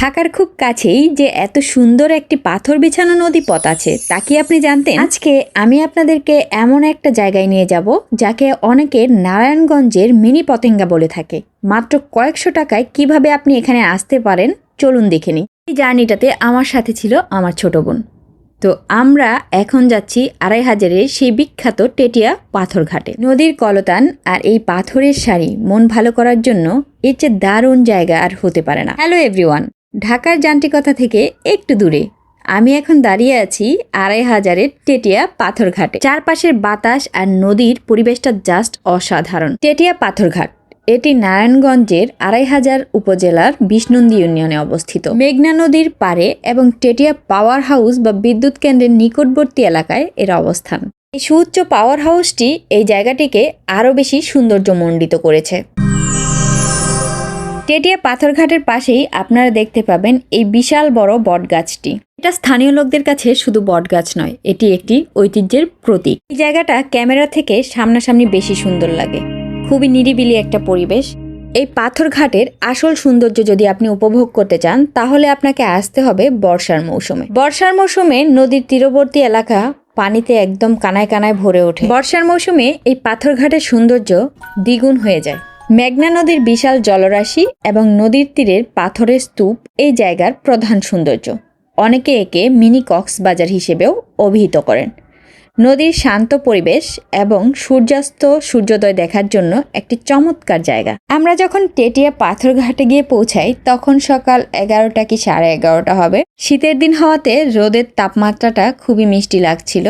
ঢাকার খুব কাছেই যে এত সুন্দর একটি পাথর বিছানো নদী পথ আছে, তা কি আপনি জানতেন? আজকে আমি আপনাদেরকে এমন একটা জায়গায় নিয়ে যাব, যাকে অনেকে নারায়ণগঞ্জের মিনি পতেঙ্গা বলে থাকে। মাত্র কয়েকশো টাকায় কীভাবে আপনি এখানে আসতে পারেন, চলুন দেখে নিই। এই জার্নিটাতে আমার সাথে ছিল আমার ছোট বোন। তো আমরা এখন যাচ্ছি আড়াই হাজারের সেই বিখ্যাত টেটিয়া পাথর ঘাটে। নদীর কলতান আর এই পাথরের শাড়ি মন ভালো করার জন্য এর চেয়ে দারুণ জায়গা আর হতে পারে না। হ্যালো এভরিওয়ান ঢাকার যান্ত্রিকতা থেকে একটু দূরে। আমি এখন দাঁড়িয়ে আছি আড়াই হাজারের টেটিয়া পাথর ঘাটে চারপাশের বাতাস আর নদীর পরিবেশটা জাস্ট অসাধারণ। টেটিয়া পাথরঘাট, এটি নারায়ণগঞ্জের আড়াই হাজার উপজেলার বিষ্ণন্দী ইউনিয়নে অবস্থিত। মেঘনা নদীর পারে এবং টেটিয়া পাওয়ার হাউস বা বিদ্যুৎ কেন্দ্রের নিকটবর্তী এলাকায় এর অবস্থান। এই সুউচ্চ পাওয়ার হাউসটি এই জায়গাটিকে আরও বেশি সৌন্দর্যমণ্ডিত করেছে। টেটিয়া পাথরঘাটের পাশেই আপনারা দেখতে পাবেন এই বিশাল বড় বটগাছটি। এটা স্থানীয় লোকদের কাছে শুধু বটগাছ নয়, এটি একটি ঐতিহ্যের প্রতীক। এই জায়গাটা ক্যামেরা থেকে সামনাসামনি বেশি সুন্দর লাগে। খুবই নিরিবিলি একটা পরিবেশ। এই পাথরঘাটের আসল সৌন্দর্য যদি আপনি উপভোগ করতে চান, তাহলে আপনাকে আসতে হবে বর্ষার মৌসুমে। বর্ষার মৌসুমে নদীর তীরবর্তী এলাকা পানিতে একদম কানায় কানায় ভরে ওঠে। বর্ষার মৌসুমে এই পাথরঘাটের সৌন্দর্য দ্বিগুণ হয়ে যায়। মেঘনা নদীর বিশাল জলরাশি এবং নদীর তীরের পাথরের স্তূপ এই জায়গার প্রধান সৌন্দর্য। অনেকে একে মিনি কক্সবাজার হিসেবেও অভিহিত করেন। নদীর শান্ত পরিবেশ এবং সূর্যাস্ত সূর্যোদয় দেখার জন্য একটি চমৎকার জায়গা। আমরা যখন টেটিয়া পাথরঘাটে গিয়ে পৌঁছাই, তখন সকাল এগারোটা কি সাড়ে এগারোটা হবে। শীতের দিন হওয়াতে রোদের তাপমাত্রাটা খুবই মিষ্টি লাগছিল।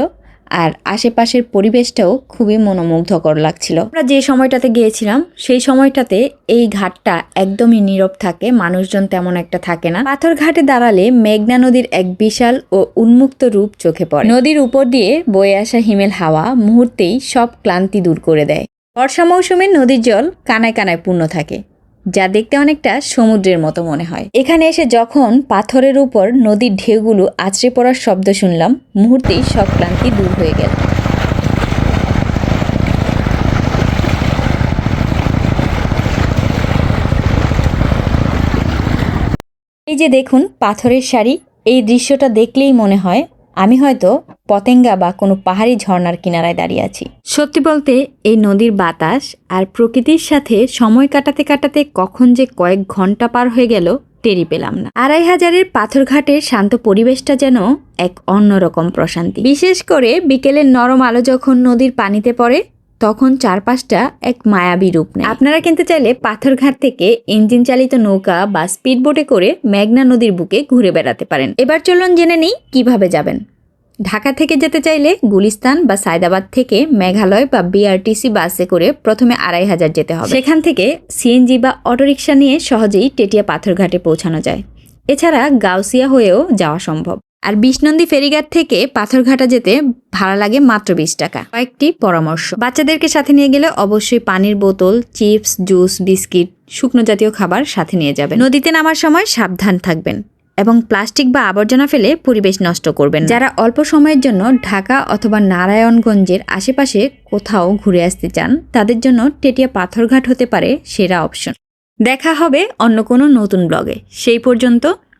আর আশেপাশের পরিবেশটাও খুবই মনোমুগ্ধকর লাগছিল। আমরা যে সময়টাতে গিয়েছিলাম, সেই সময়টাতে এই ঘাটটা একদমই নীরব থাকে, মানুষজন তেমন একটা থাকে না। পাথর ঘাটে দাঁড়ালে মেঘনা নদীর এক বিশাল ও উন্মুক্ত রূপ চোখে পড়ে। নদীর উপর দিয়ে বয়ে আসা হিমেল হাওয়া মুহূর্তেই সব ক্লান্তি দূর করে দেয়। বর্ষা মৌসুমে নদীর জল কানায় কানায় পূর্ণ থাকে। যা দেখতে অনেকটা সমুদ্রের মতো মনে হয়। এখানে এসে যখন পাথরের উপর নদীর ঢেউগুলো আছড়ে পড়ার শব্দ শুনলাম, মুহূর্তেই সব ক্লান্তি দূর হয়ে গেল। এই যে দেখুন, পাথরের শাড়ি এই দৃশ্যটা দেখলেই মনে হয় আমি হয়তো পতেঙ্গা বা কোনো পাহাড়ি ঝর্ণার কিনারায় দাঁড়িয়ে আছি। সত্যি বলতে, এই নদীর বাতাস আর প্রকৃতির সাথে সময় কাটাতে কাটাতে কখন যে কয়েক ঘণ্টা পার হয়ে গেল টেরি পেলাম না। আড়াই হাজারের পাথরঘাটের শান্ত পরিবেশটা যেন এক অন্যরকম প্রশান্তি। বিশেষ করে বিকেলের নরম আলো যখন নদীর পানিতে পড়ে তখন চারপাশটা এক মায়াবী রূপ নেয়। আপনারা কিনতে চাইলে পাথরঘাট থেকে ইঞ্জিন চালিত নৌকা বা স্পিডবোটে করে মেঘনা নদীর বুকে ঘুরে বেড়াতে পারেন। এবার চলুন জেনে নিই কীভাবে যাবেন। ঢাকা থেকে যেতে চাইলে গুলিস্তান বা সায়দাবাদ থেকে মেঘালয় বা বিআরটিসি বাসে করে প্রথমে আড়াই হাজার যেতে হবে। সেখান থেকে সিএনজি বা অটোরিকশা নিয়ে সহজেই টেটিয়া পাথরঘাটে পৌঁছানো যায়। এছাড়া গাউসিয়া হয়েও যাওয়া সম্ভব। আর বিষ্ণন্দী ফেরিঘাট থেকে পাথরঘাটা যেতে ভাড়া লাগে মাত্র বিশ টাকা। কয়েকটি পরামর্শ। বাচ্চাদেরকে সাথে নিয়ে গেলে অবশ্যই পানির বোতল, চিপস, জুস, বিস্কিট, শুকনো জাতীয় খাবার সাথে নিয়ে যাবেন। নদীতে নামার সময় সাবধান থাকবেন এবং প্লাস্টিক বা আবর্জনা ফেলে পরিবেশ নষ্ট করবেন যারা অল্প সময়ের জন্য ঢাকা অথবা নারায়ণগঞ্জের আশেপাশে কোথাও ঘুরে আসতে চান, তাদের জন্য টেটিয়া পাথরঘাট হতে পারে সেরা অপশন। দেখা হবে অন্য কোনো নতুন ব্লগে। সেই পর্যন্ত